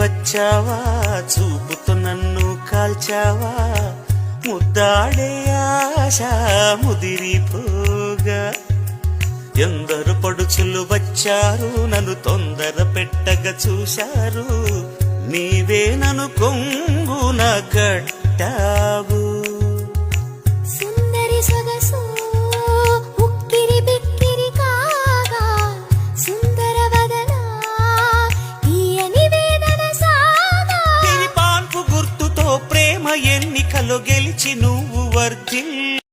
వచ్చావా? చూపుతూ నన్ను కాల్చావా? ముద్దాడే ఆశ ముదిరిపోగా. ఎందరు పడుచులు వచ్చారు నన్ను తొందర పెట్టగా చూశారు. నీవే నన్ను కొంగున కట్టావు. గెలిచి నువ్వు వర్ధిల్